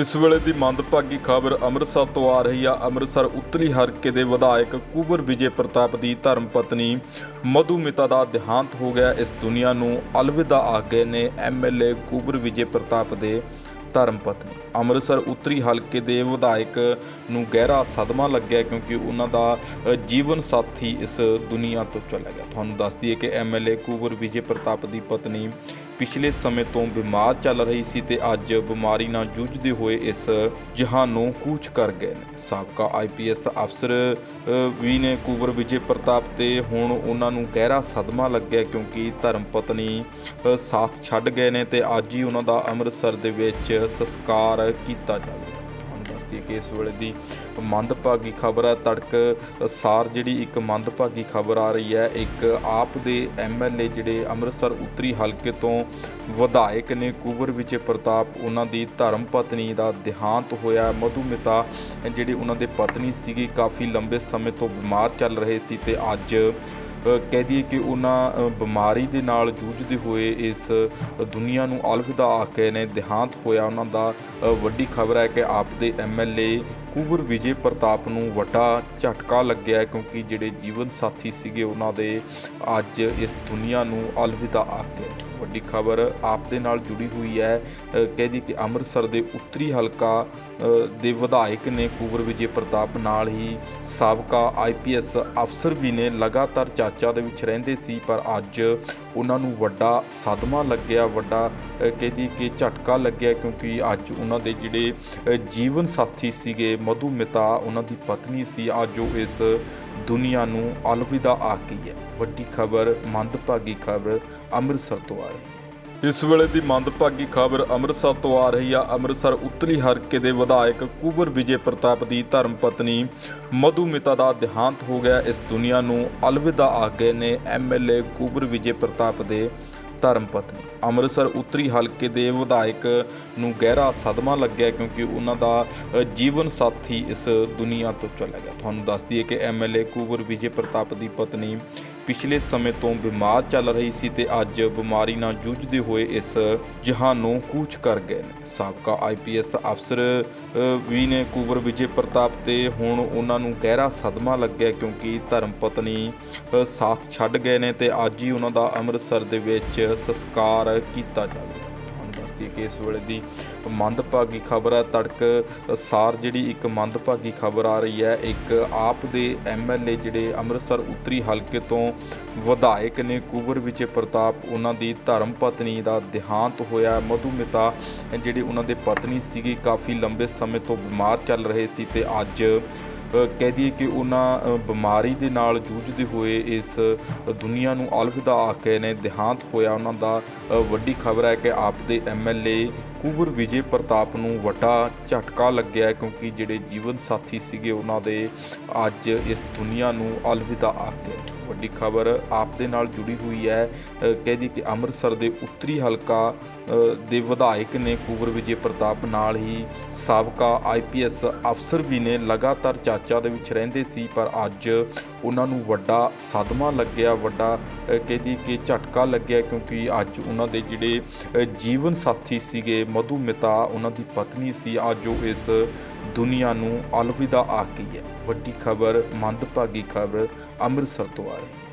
ਇਸ ਵੇਲੇ ਦੀ ਮੰਦਭਾਗੀ ਖਬਰ ਅੰਮ੍ਰਿਤਸਰ ਤੋਂ ਆ ਰਹੀ ਆ। ਅੰਮ੍ਰਿਤਸਰ ਉੱਤਰੀ ਹਲਕੇ ਦੇ ਵਿਧਾਇਕ ਕੁਬਰ ਵਿਜੇ ਪ੍ਰਤਾਪ ਦੀ ਧਰਮ ਪਤਨੀ ਮਧੂਮਿਤਾ ਦਾ ਦੇਹਾਂਤ ਹੋ ਗਿਆ। ਇਸ ਦੁਨੀਆ ਨੂੰ ਅਲਵਿਦਾ ਆ ਗਏ ਨੇ ਐਮਐਲਏ ਕੁਬਰ ਵਿਜੇ ਪ੍ਰਤਾਪ ਦੇ ਧਰਮ ਪਤਨੀ। ਅੰਮ੍ਰਿਤਸਰ ਉੱਤਰੀ ਹਲਕੇ ਦੇ ਵਿਧਾਇਕ ਨੂੰ ਗਹਿਰਾ ਸਦਮਾ ਲੱਗਿਆ ਕਿਉਂਕਿ ਉਹਨਾਂ ਦਾ ਜੀਵਨ ਸਾਥੀ ਇਸ ਦੁਨੀਆ ਤੋਂ ਚਲਾ ਗਿਆ। ਤੁਹਾਨੂੰ ਦੱਸ ਦਈਏ ਕਿ ਐਮਐਲਏ ਕੁਬਰ ਵਿਜੇ ਪ੍ਰਤਾਪ ਦੀ ਪਤਨੀ ਪਿਛਲੇ ਸਮੇਂ ਤੋਂ ਬਿਮਾਰ ਚੱਲ ਰਹੀ ਸੀ ਤੇ ਅੱਜ ਬਿਮਾਰੀ ਨਾਲ ਜੂਝਦੇ ਹੋਏ ਇਸ ਜਹਾਨੋਂ ਕੂਚ ਕਰ ਗਏ ਨੇ। ਸਾਬਕਾ ਆਈਪੀਐਸ ਅਫਸਰ ਵੀ ਨੇ ਕੁਬਰ ਵਿਜੇ ਪ੍ਰਤਾਪ ਤੇ ਹੁਣ ਉਹਨਾਂ ਨੂੰ ਗਹਿਰਾ ਸਦਮਾ ਲੱਗਿਆ ਕਿਉਂਕਿ ਧਰਮ ਪਤਨੀ ਸਾਥ ਛੱਡ ਗਏ ਨੇ ਤੇ ਅੱਜ ਹੀ ਉਹਨਾਂ ਦਾ ਅੰਮ੍ਰਿਤਸਰ ਦੇ ਵਿੱਚ ਸੰਸਕਾਰ ਕੀਤਾ ਜਾਵੇਗਾ। ਤੁਹਾਨੂੰ ਕਿ ਇਸ ਵੇਲੇ ਦੀ ਮੰਦਭਾਗੀ ਖਬਰ ਹੈ। ਤੜਕ ਸਾਰ ਜਿਹੜੀ ਇੱਕ ਮੰਦਭਾਗੀ ਖਬਰ ਆ ਰਹੀ ਹੈ, ਇੱਕ ਆਪ ਦੇ ਐਮਐਲਏ ਜਿਹੜੇ ਅੰਮ੍ਰਿਤਸਰ ਉੱਤਰੀ ਹਲਕੇ ਤੋਂ ਵਿਧਾਇਕ ਨੇ ਕੁਬਰ ਵਿਜੇ ਪ੍ਰਤਾਪ, ਉਹਨਾਂ ਦੀ ਧਰਮ ਪਤਨੀ ਦਾ ਦੇਹਾਂਤ ਹੋਇਆ। ਮਧੂਮਿਤਾ ਜਿਹੜੀ ਉਹਨਾਂ ਦੇ ਪਤਨੀ ਸੀਗੀ, ਕਾਫੀ ਲੰਬੇ ਸਮੇਂ ਤੋਂ ਬਿਮਾਰ ਚੱਲ ਰਹੇ ਸੀ ਤੇ ਅੱਜ ਕਹਿ ਦਈਏ ਕਿ ਉਹਨਾਂ ਬਿਮਾਰੀ ਦੇ ਨਾਲ ਜੂਝਦੇ ਹੋਏ ਇਸ ਦੁਨੀਆ ਨੂੰ ਅਲਵਿਦਾ ਆਖੇ ਨੇ ਦੇਹਾਂਤ ਹੋਇਆ। ਉਹਨਾਂ ਦਾ ਵੱਡੀ ਖਬਰ ਹੈ ਕਿ ਆਪ ਦੇ ਐਮਐਲਏ ਕੁਬਰ ਵਿਜੇ ਪ੍ਰਤਾਪ ਨੂੰ ਵੱਡਾ ਝਟਕਾ ਲੱਗਿਆ ਕਿਉਂਕਿ ਜਿਹੜੇ ਜੀਵਨ ਸਾਥੀ ਸੀਗੇ, ਉਹਨਾਂ ਦੇ ਅੱਜ ਇਸ ਦੁਨੀਆ ਨੂੰ ਅਲਵਿਦਾ ਆਖੇ ਵੱਡੀ ਖਬਰ ਆਪ ਦੇ ਨਾਲ ਜੁੜੀ ਹੋਈ ਹੈ। ਕਹਿ ਦੀ ਕਿ ਅੰਮ੍ਰਿਤਸਰ ਦੇ ਉੱਤਰੀ ਹਲਕਾ ਦੇ ਵਿਧਾਇਕ ਨੇ ਕੁਬਰ ਵਿਜੇ ਪ੍ਰਤਾਪ ਨਾਲ ਹੀ ਸਾਬਕਾ ਆਈਪੀਐਸ ਅਫਸਰ ਵੀ ਨੇ ਲਗਾਤਾਰ ਚਾਚਾ ਦੇ ਵਿੱਚ ਰਹਿੰਦੇ ਸੀ ਪਰ ਅੱਜ ਉਹਨਾਂ ਨੂੰ ਵੱਡਾ ਸਦਮਾ ਲੱਗਿਆ ਵੱਡਾ ਅ, ਕਹਿ ਦਈਏ ਕਿ ਝਟਕਾ ਲੱਗਿਆ ਕਿਉਂਕਿ ਅੱਜ ਉਹਨਾਂ ਦੇ ਜਿਹੜੇ ਜੀਵਨ ਸਾਥੀ ਸੀਗੇ ਮਧੂ ਮਿਤਾ ਉਹਨਾਂ ਦੀ ਪਤਨੀ ਸੀ ਅੱਜ ਉਹ ਇਸ ਦੁਨੀਆ ਨੂੰ ਅਲਵਿਦਾ ਆ ਗਈ ਹੈ। ਵੱਡੀ ਖਬਰ ਮੰਦਭਾਗੀ ਖਬਰ ਅੰਮ੍ਰਿਤਸਰ ਤੋਂ ਆ ਹੈ ਇਸ ਵੇਲੇ ਦੀ ਮੰਦਭਾਗੀ ਖਬਰ ਅੰਮ੍ਰਿਤਸਰ ਤੋਂ ਆ ਰਹੀ ਆ। ਅੰਮ੍ਰਿਤਸਰ ਉੱਤਰੀ ਹਲਕੇ ਦੇ ਵਿਧਾਇਕ ਕੁਬਰ ਵਿਜੇ ਪ੍ਰਤਾਪ ਦੀ ਧਰਮ ਪਤਨੀ ਮਧੂਮਿਤਾ ਦਾ ਦੇਹਾਂਤ ਹੋ ਗਿਆ। ਇਸ ਦੁਨੀਆ ਨੂੰ ਅਲਵਿਦਾ ਆ ਗਏ ਨੇ ਐਮਐਲਏ ਕੁਬਰ ਵਿਜੇ ਪ੍ਰਤਾਪ ਦੇ ਧਰਮ ਪਤਨੀ। ਅੰਮ੍ਰਿਤਸਰ ਉੱਤਰੀ ਹਲਕੇ ਦੇ ਵਿਧਾਇਕ ਨੂੰ ਗਹਿਰਾ ਸਦਮਾ ਲੱਗਿਆ ਕਿਉਂਕਿ ਉਹਨਾਂ ਦਾ ਜੀਵਨ ਸਾਥੀ ਇਸ ਦੁਨੀਆ ਤੋਂ ਚਲਾ ਗਿਆ। ਤੁਹਾਨੂੰ ਦੱਸ ਦਈਏ ਕਿ ਐਮਐਲਏ ਕੁਬਰ ਵਿਜੇ ਪ੍ਰਤਾਪ ਦੀ ਪਤਨੀ ਪਿਛਲੇ ਸਮੇਂ ਤੋਂ ਬਿਮਾਰ ਚੱਲ ਰਹੀ ਸੀ ਤੇ ਅੱਜ ਬਿਮਾਰੀ ਨਾਲ ਜੂਝਦੇ ਹੋਏ ਇਸ ਜਹਾਨੋਂ ਕੂਚ ਕਰ ਗਏ ਨੇ। ਸਾਬਕਾ ਆਈਪੀਐਸ ਅਫਸਰ ਵੀ ਨੇ ਕੁਬਰ ਵਿਜੇ ਪ੍ਰਤਾਪ ਤੇ ਹੁਣ ਉਹਨਾਂ ਨੂੰ ਗਹਿਰਾ ਸਦਮਾ ਲੱਗਿਆ ਕਿਉਂਕਿ ਧਰਮ ਪਤਨੀ ਸਾਥ ਛੱਡ ਗਏ ਨੇ ਤੇ ਅੱਜ ਹੀ ਉਹਨਾਂ ਦਾ ਅੰਮ੍ਰਿਤਸਰ ਦੇ ਵਿੱਚ ਸੰਸਕਾਰ ਕੀਤਾ ਜਾਵੇਗਾ। ਤੁਹਾਨੂੰ ਕਿ ਇਸ ਵੇਲੇ ਦੀ ਮੰਦਭਾਗੀ ਖਬਰ ਹੈ। ਤੜਕ ਸਾਰ ਜਿਹੜੀ ਇੱਕ ਮੰਦਭਾਗੀ ਖਬਰ ਆ ਰਹੀ ਹੈ। ਇੱਕ ਆਪ ਦੇ ਐਮਐਲਏ ਜਿਹੜੇ ਅੰਮ੍ਰਿਤਸਰ ਉੱਤਰੀ ਹਲਕੇ ਤੋਂ ਵਿਧਾਇਕ ਨੇ ਕੁਬਰ ਵਿੱਚ ਪ੍ਰਤਾਪ, ਉਹਨਾਂ ਦੀ ਧਰਮ ਪਤਨੀ ਦਾ ਦੇਹਾਂਤ ਹੋਇਆ। ਮਧੂਮਿਤਾ ਜਿਹੜੀ ਉਹਨਾਂ ਦੇ ਪਤਨੀ ਸੀਗੀ, ਕਾਫੀ ਲੰਬੇ ਸਮੇਂ ਤੋਂ ਬਿਮਾਰ ਚੱਲ ਰਹੇ ਸੀ ਤੇ ਅੱਜ ਕਹਿ ਦਈਏ ਕਿ ਉਹਨਾਂ ਬਿਮਾਰੀ ਦੇ ਨਾਲ ਜੂਝਦੇ ਹੋਏ ਇਸ ਦੁਨੀਆ ਨੂੰ ਅਲਵਿਦਾ ਆਖੇ ਨੇ, ਦੇਹਾਂਤ ਹੋਇਆ ਉਹਨਾਂ ਦਾ। ਵੱਡੀ ਖਬਰ ਹੈ ਕਿ ਆਪ ਦੇ ਐਮਐਲਏ ਕੁਬਰ ਵਿਜੇ ਪ੍ਰਤਾਪ ਨੂੰ ਵੱਡਾ ਝਟਕਾ ਲੱਗਿਆ ਕਿਉਂਕਿ ਜਿਹੜੇ ਜੀਵਨ ਸਾਥੀ ਸੀਗੇ ਉਹਨਾਂ ਦੇ ਅੱਜ ਇਸ ਦੁਨੀਆ ਨੂੰ ਅਲਵਿਦਾ ਆਖੇ ਵੱਡੀ ਖਬਰ ਆਪ ਦੇ ਨਾਲ ਜੁੜੀ ਹੋਈ ਹੈ। ਅ, ਕਹਿ ਦਈਏ ਕਿ ਅੰਮ੍ਰਿਤਸਰ ਦੇ ਉੱਤਰੀ ਹਲਕਾ ਦੇ ਵਿਧਾਇਕ ਨੇ ਕੁਬਰ ਵਿਜੇ ਪ੍ਰਤਾਪ ਨਾਲ ਹੀ ਸਾਬਕਾ ਆਈਪੀਐਸ ਅਫਸਰ ਵੀ ਨੇ। ਲਗਾਤਾਰ ਚਾਚਾ ਦੇ ਵਿੱਚ ਰਹਿੰਦੇ ਸੀ ਪਰ ਅੱਜ ਉਹਨਾਂ ਨੂੰ ਵੱਡਾ ਸਦਮਾ ਲੱਗਿਆ ਵੱਡਾ ਅ, ਕਹਿ ਦਈਏ ਕਿ ਝਟਕਾ ਲੱਗਿਆ ਕਿਉਂਕਿ ਅੱਜ ਉਹਨਾਂ ਦੇ ਜਿਹੜੇ ਜੀਵਨ ਸਾਥੀ ਸੀਗੇ ਮਧੂਮਿਤਾ ਉਹਨਾਂ ਦੀ ਪਤਨੀ ਸੀ ਅੱਜ ਉਹ ਇਸ ਦੁਨੀਆ ਨੂੰ ਅਲਵਿਦਾ ਆ ਗਈ ਹੈ। ਵੱਡੀ ਖਬਰ ਮੰਦਭਾਗੀ ਖਬਰ ਅੰਮ੍ਰਿਤਸਰ ਤੋਂ ਆ ਰਹੀ ਹੈ।